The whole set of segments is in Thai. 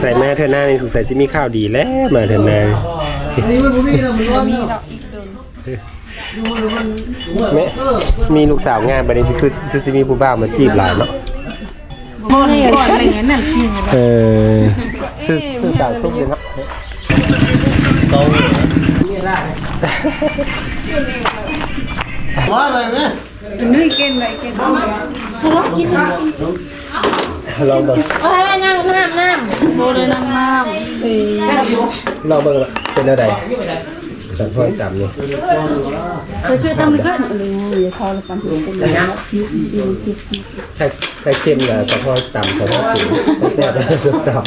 ใส่มาเธอหน้านี่สงสัยจะมีข้าวดีแล้วมาเธอหน้าอันนี้มันบ่มีนะมันร้อนเนาะแม่มีลูกสาวงานบัดนี้สิคือคือสิมีผู้บ่าวมาจีบหลายเนาะบ่นี่ก่อนอะไรเงี้ยนั่นคือเออซื้อซื้อต่างทุกเลยเนาะว่าอะไรไหมนี่เก่งเลยเก่งลองเบิ่งโอ้ยนั่งน้ำน้ำ โบเลยนั่งน้ำเฮ้ยลองเบิ่งละเป็นอะไรจัดห้อยต่ำนี่เคยช่วยทำไม่เคยเลยอย่าทอเลยปันถึงเป็นอย่างถ้าถ้าเข้มกับจัดห้อยต่ำจัดห้อยสูงต้องแซ่บแล้วต่ำ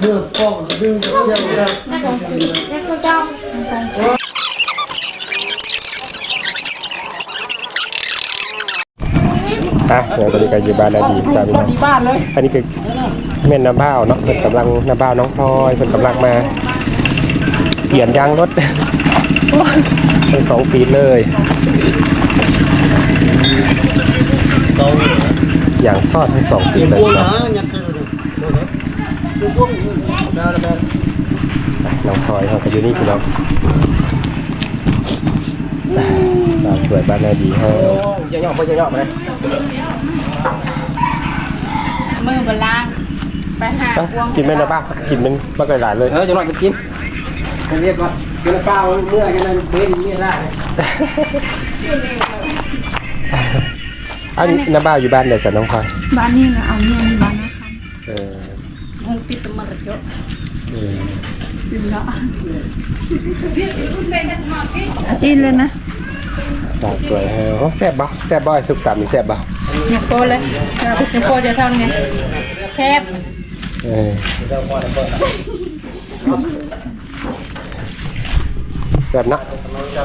เรื่องกล้องดึงเที่ยวอ่ะเดี๋ยวตอนนี้ก็อยู่บ้านนาดีตามพี่น้องที่บ้านเลยอันนี้คือแม่นน้ำบ้าวเนาะเพิ่นกำลังน้ำบ้าวน้องพลอยเพิ่นกำลังมาเปลี่ยนยางรถทั้งสองปีเลยต้องอย่างซอดทั้งสองปีเป็นเลยพวกนะเนาะยัดกันเลยเป็นพวกดาวดาวน้องพลอยเขาก็อยู่นี่พี่น้อง สาวสวยบ้านนาดีเฮาจะย่อไปจะย่อไปเลยมือบล้างไปหาเอ้ากินแม่นน้ำบ้าวกินเป็นบักหลายๆเลยเออจะหน่อยไปกินจะเรียกว่ากินเปล่าเมื่อกันนั้นเป็นเมื่อได้อันนี้น้ำบ้าวอยู่บ้านเดี๋ยวสันน้องพลอยบ้านนี่นะเอาเนี่ยนี่บ้านนะเออมึงติดตมระเจาะเออติดละอาทิตย์เลยนะ สาวสวยเฮาโอ้แซ่บบ่แซ่บบ่ไอ้สุกตามนี่แซ่บบ่เนี่ยโกเลยเนี่ยโกจะทำไงแคบเออแซ่บนะ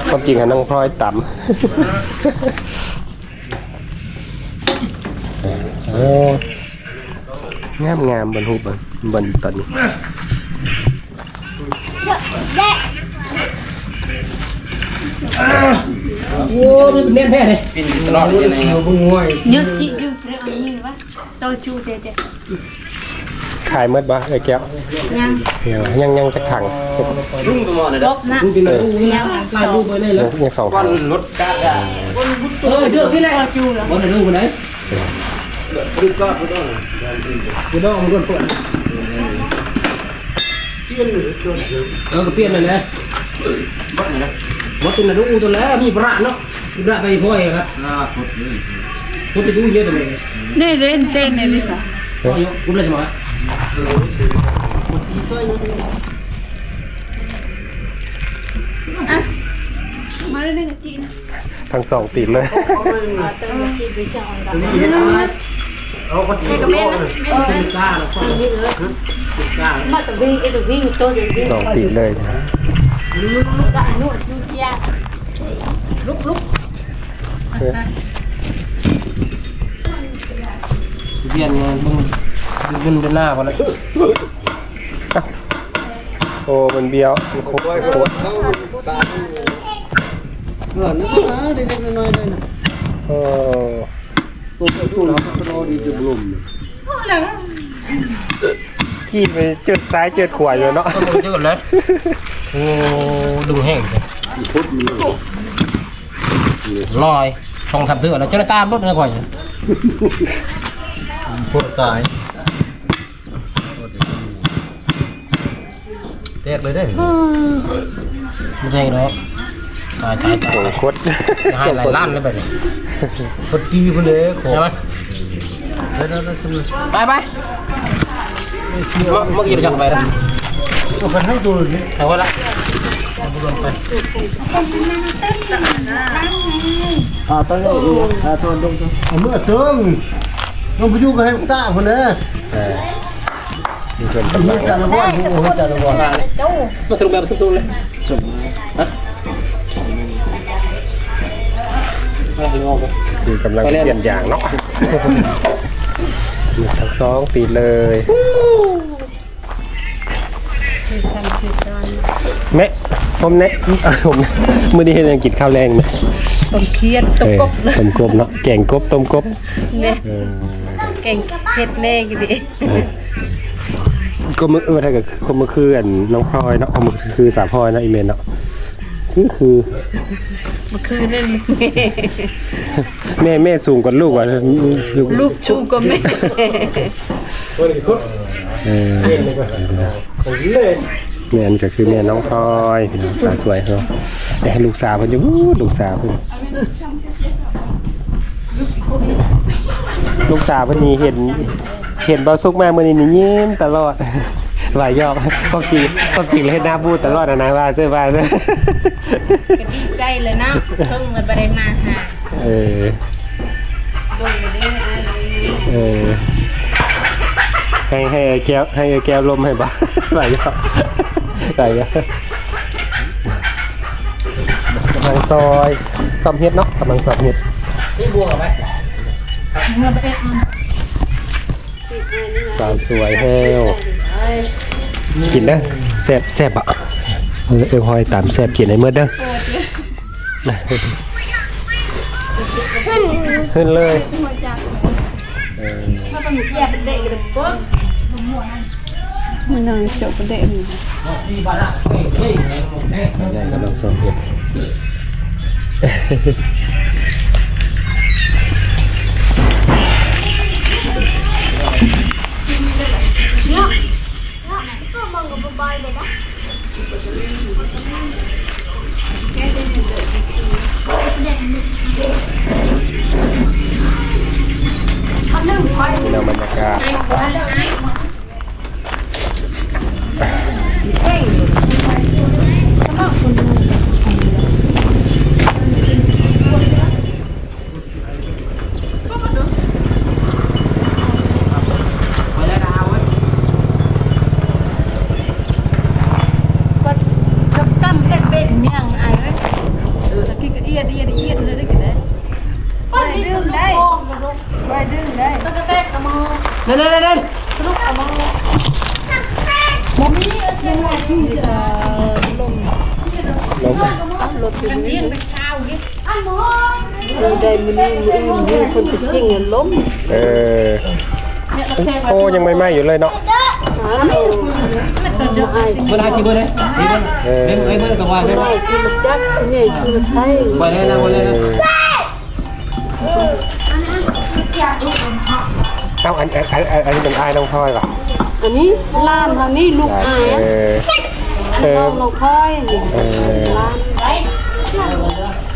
ความจริงอะน้องพลอยต่ำโอ้งามงามบนหูบนบนตอนนี้ โอ้ยเน้นแท้เลยกินตลอดเลยอยู่บนห้วย nhớ chị yêu cái anh như vậy tôi chu thế chứ ขายเมื่อบ่ไอ้แก้ว nhang เดี๋ยวยังยังจะขังรุ่งตัวมอเลย bóp nè กินเลย nhang ลายรูปไปเลยเลยยังสองก้อขันงรถกาดเออเดือดที่ไหน tôi chu là บนรูปไปไหนรูปก็ไม่ต้องไม่ต้องมันก็เปิดเออก็เปลี่ยนเลยนะวัดตัวนั้น รูตัวแล้วมีประเนาะประไปพ่อยครับทุบไปดูเยอะตัวเลย đây lên tên này đi sao พ่อยกคุณเลยใช่ไหม à mà đây là chị ทั้งสองติดเลยเอาคนที่ cái bên đó เป็นกล้าหรอเป็นกล้า mà tụi vi cái tụi vi tôi tụi vi สองติดเลยนะ gạn nuốt chu cha lúc lúc เรียนเงินมึงเงินเดือนหน้าก่อนเลยโอ้มันเบี้ยวมันโคตรโคตรเขาตาเออนี่นะเด็กๆน้อยๆเลยนะโอ้ตัวไปตู้แล้วก็รอดีจะบลุ่มขี้ไปจุดซ้ายจุดขวาอยู่เนาะจอกันเลย โอ้ดึงแห้งเลยลอยช่องทำเถื่อนแล้วเจ้าหน้าตามรถเลยก่อนปวดตายแตกเลยได้ไม่ใช่เนาะตายตายตายโอ้โคตรให้หลายล้านเลยแบบนี้คนจีคนเด้ขอใช่ไหมแล้วแล้วแล้วไปไปเมื่อกี้เราจะไปแล้ว เอากันให้ตัวนี้เอาไว้ละไปอ่าตั้งอยู่อ่าตอนลงเอาเมื่อเติมลงไปอยู่กับให้ตาคนเด้อเออมีคนกำลัมีงการระบายผู้การระบายมาสรุปแบบสรุปเลยสรุปฮะอะไรงงไปคือกำลังเปลี่ยนอย่างเนาะมีทั้งสองติดเลย แม่ผมเนี่ยผมมื้อนี้เฮ็ดหยังกินข้าวแรงไหมต้มเคียดต้เอมอกบต้มกบเนาะแกงกบต้มกบเนี่ยเออเก่งเฮ็ดแน่กี่ดิเออก็มื้อว่าถ้าเกิดคนมื้อคืออันน้องพลอยเนาะคนมื้อคือสาวพลอยเนาะอีเมนเนาะคือคือเมื่อคืนนั่นแม่แม่สูงกว่าลูกว่ะลูกลูกชูก็แม่ เออ แม่นก็คือแม่น้องพลอยพี่น้องสาวสวยเนาะแต่ลูกสาวเพิ่นอยู่อู้ลูกสาวเพิ่นลูกสาวเพิ่นนี่เห็นเห็นเบาสุกมามื้อนี้นี่ยิ้มตลอดหลายยอกความจริงความจริงเลยเฮ็ดหน้าบูดตลอดนะนะว่าเสื้อว่าเสื้อก็ดีใจเลยเนาะเพิ่งมันบ่ได้มาหาเออโดนบ่ได้มาเออให้ให้ไอ้แก้วให้ไอ้แก้วลมให้บ้าหลายยอก หลายยอกกำลังซอยซ่อมเฮ็ดเนาะกำลังซ่อมเฮ็ดนี่บัวกับไหมเงินไปเอ็ดสาวสวยแห้วกินเด้อแซ่บแซ่บอะเออเออพอยตามแซ่บกินให้เมื่อเด้อขึ้นเลยเออถ้าต้องแยกเป็นเด็กกันปุ๊บ มันนอนเฉยเป็นเด็นใหญ่กำลังสอบเฮ็ดนี่ รถเป็นเลี้ยงเป็นเช้าเงี้ยเราได้มันนี่มันนี่คนไปชิงเงินล้มเออโอ้ยังไม่ไหม้อยู่เลยเนาะหาเราไม่เบอร์ไหนที่เบอร์ไหนนี่เบอร์เออเบอร์เบอร์กับว่าเบอร์ไม่คือมันจักเนี่ยคือมันใช่เบอร์ไหนนะเบอร์ไหนนะเอาอันอันอันอันนี้เป็นอายน้องพลอยป่ะอันนี้ล้านทางนี้ลูกอายเออ เออน้องน้องค่อยนี่เออล้าน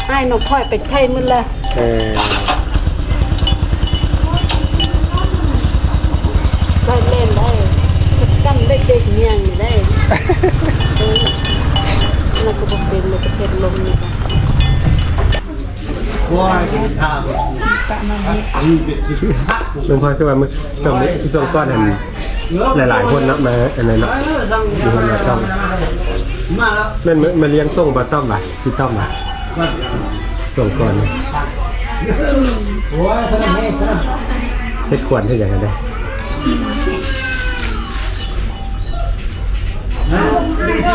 ไอ้น้องค่อยไปไทยมันเลยเออได้เล่นได้สักกันได้เด็กเมียงนี่ได้เออนั่นก็บ่เป็นเลยก็เป็นลมนี่ว่ากินข้าวน้องพลอยคือว่ามึงต้องมีส่งก้อนเห็น หลาย ๆ คนนะมาอันนั้นะมีคนมาต้อมมันมันเลี้ยงส่งมาต้อมป่ะที่ต้อมป่ะส่งก่อนเฮ็ดควรให้อย่างนั้นได้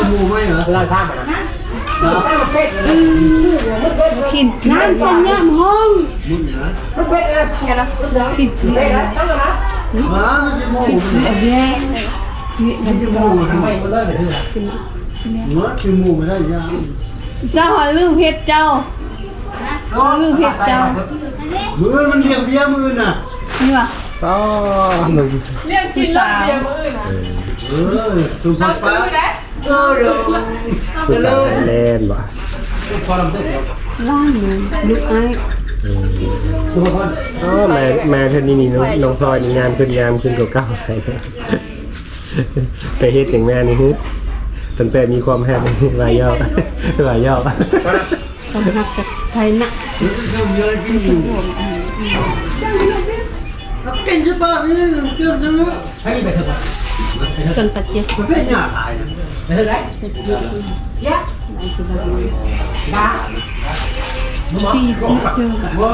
หมูไหมเหรอเราทราบไหมกินน้ำปัญญามห้องมึงนะกินมามันจะหมูแย่มันจะหมูทำไมมันเลิกเลยเมื่อคือหมูไม่ได้ยังเจ้าหอยลืมเพชรเจ้าหอยลืมเพชรเจ้ามือมันเลี้ยงเบี้ยมือน่ะนี่ว่ะต้อมึงเรียกกินเหล้าเบียร์มื้อน่ะเออตุ้มฟ้าฟ้าเออเดี๋ยวผู้สาวไทยแลนด์ป่ะพอลำตึ้งเดียวล้านหนึ่งลูกไอ้ อ๋อแม่แม่เธอนี่นี่น้องน้องพลอยนี่งานขึ้นงานขึ้นกว่าเก้าไปไปเฮ็ดอย่างแม่นี่ฮึตั้งแต่มีความแฮปหลายยอบหลายยอบต้องหักกับไทยนะเริ่มเยอะกินอยู่กินจะนี่เกี่ยวจะรู้ให้ไปเถอะจนปัจเจกมันเป็นยาตายนะไปเถอะไหนยะ ดามึงมองตีตีเจอว้า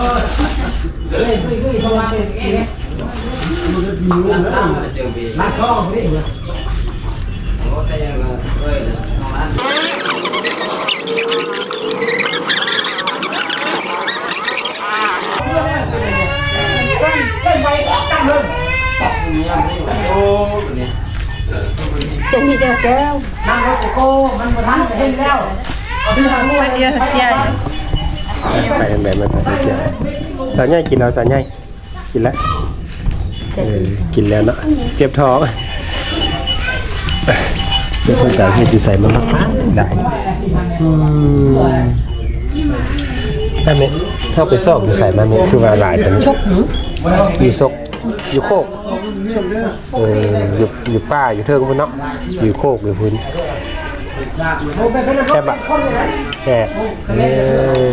เฮ้ยเฮ้ ยเฮ้ยประมาณนี้เองเนี่ยมันจะมีรู้แล้วร้านข้าวน้อโอ้แต่ยังเฮ้ยจะมีเดียวแก้วนั่งรถโก้มันมาทันจะเห็นแล้วเอาที่ทางนู้นเดียวใหญ่ไปทางไหนมาใส่เกี่ยวสาวใหญ่กินแล้วสาวใหญ่กินแล้วเออกินแล้วเนาะเจ็บท้องเดี๋ยวคนสาวเฮ็ดอยู่ใส่มันมากได้อืมอันนี้เข้าไปซอกอยู่ใส่มันนี่คือว่าหลายเป็นชกอยู่ซกอยู่โคกเอออยู่อยู่ป้าอยู่เทิงพุ่นเนาะอยู่โคกอยู่พุ่นแค่บะแค่เอ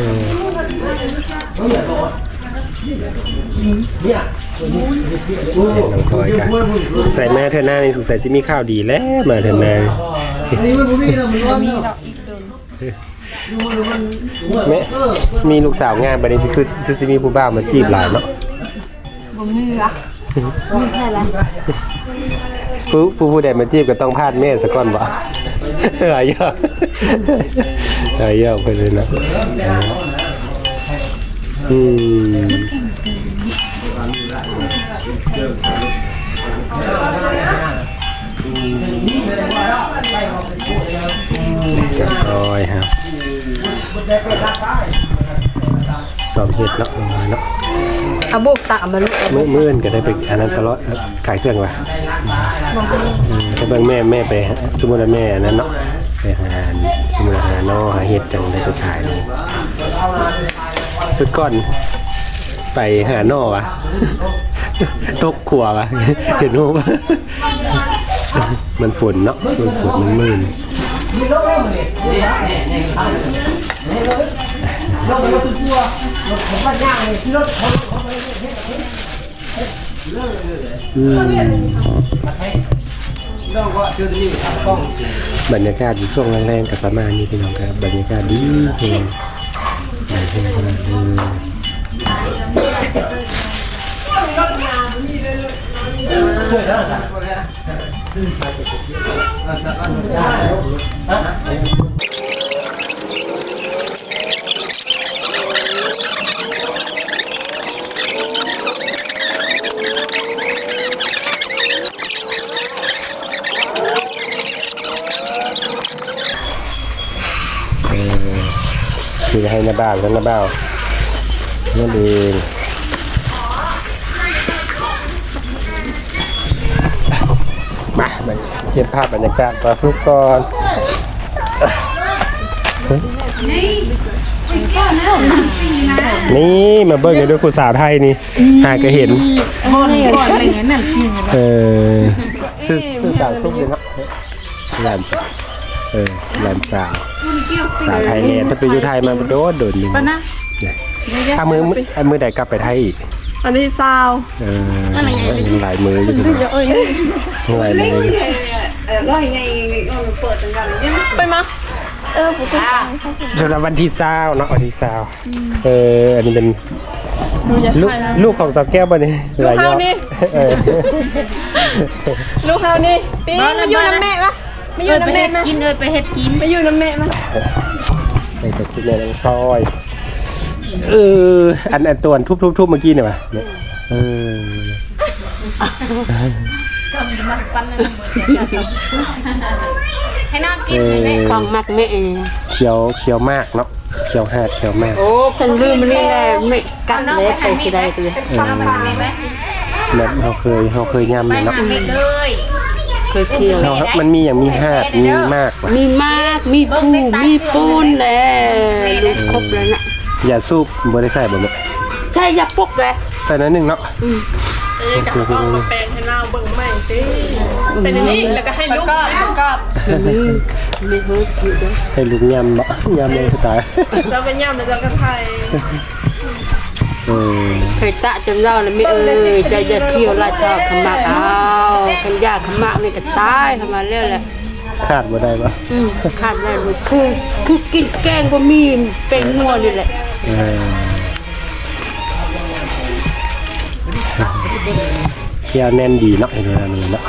อ น้องพลอยกันใส่แม่เธอหน้านี่สงสัยจะมีข้าวดีแล้วมาเธอหน้าอันนี้มันบ่มีนะมันร้อนเนาะแม่มีลูกสาวงานบัดนี้สิคือคือสิมีผู้บ่าวมาจีบหลายเนาะบ่มีละมีแค่ละผู้ผู้ผู้ใดมาจีบก็ต้องพลาดแม่ซะก่อนบ่หายากหายากไปเลยนะ อืมเรียบร้อยครับสอมเห็ดเนาะเอามาเนาะเอาบุกตะมาลูกมื่อมื่อนก็ได้ไปอันนั้นตลอดขายเครื่องว่ะอืมถ้าเบิ่งแม่แม่ไปฮะสมมุติว่าแม่อันนั้นเนาะไปหาสมมุติว่าหาเนอหาเห็ดจังได้ไปขายเลย สุดก่อน ไปหาหนอวะตกขัววะเห็นรูปมันฝนเนาะมันฝนมันมืนมีรถแล้วมันเนี่ยเนี่ยเนี่ยทำเนี่ยรถรถรถตัวรถผมบ้านย่างเลยที่รถเขาเขาไปเฮ็ดเฮ็ดอืมต้องก็เจอที่นี่กล้องบรรยากาศอยู่ช่วงแรงๆกับประมาณนี้พี่น้องครับ บรรยากาศดีเพลง เพลงขนาด คือให้นาบ้าวกันนาบ้านั่นเองมามาเก็บภาพบรรยากาศปลาซุกก่อนนี่มาเบิ้งกันด้วยคุณสาวไทยนี่หาก็เห็นก่อนก่อนอะไรเงี้ยนั่นเออซื้อซื้อสาวซุกเลยนะหลานสาว เออหลานสาวสาวไทยแลนด์ถ้าไปอยู่ไทยมาโดนโดนหนึ่งปะนะเนี่ยถ้ามือมืออะมือใดกลับไปไทยอีกอันนี้ซาวเออยังหลายมืออยู่ที่เอ้ยยังหลายมืออยู่ไปมาเออผมก็สำหรับวันที่เศร้าเนาะวันที่เศร้าเอออันนี้เป็นหนูอยากลูกถ่ายนะลูกของสาวแก้วบ่นี่หลายยอดลูกเฮานี่เออลูกเฮานี่ปีมาอยู่น้ำแม่ปะ มาอยู่น้ำแม่มากินเอยไปเฮ็ดกินมาอยู่น้ำแม่มาไอ้ตัวคิดเลยน้องพลอยเอออันอันตัวทุบทุบทุบเมื่อกี้เนี่ยป่ะเนี่ยเออให้น้องกิเอนให้แม่อของมักแม่เองเขียวเขียวมากเนาะเขียวหาดเขียวมากโอ้คันลืมมันนี่แหละไม่กันเล็กไปสิได้เลยฟังฟังได้ไหมแบบเราเคยเราเคยย่ำไปเลยเนาะหาเม็ดเลย เคยเที่ยว เรามันมีอย่างมีหาดมีมากว่ะมีมาก มีปูมีปูนแหละลูกครบแล้วน่ะอย่าสูบบ่ได้ใส่บ่เนี่ยใช่ยักปกเลยใส่น้อยหนึงเนาะเอ้กับเอามาแปลงให้เราเบิ่งใหม่สิใส่ในนี้แล้วก็ให้ลูกก็ก็มีมีเฮิร์สอยู่ด้วยให้ลูกย่ำเนาะย่ำเลยตายเราก็ย่ำแล้วเราก็ไทยเออ เคยตะจนเราเลยไม่เอ่ยจะอย่าเที่ยวลาดทอดขมักเอาขันยาขมักนี่ก็ตายขมาเรื่อยแหละขาดบ่ได้ปะอืมขาดได้เลยคือคือกินแกงบะหมี่เป็นงัวนี่แหละเออเที่ยวแน่นดีเนาะเห็นไหมเนาะ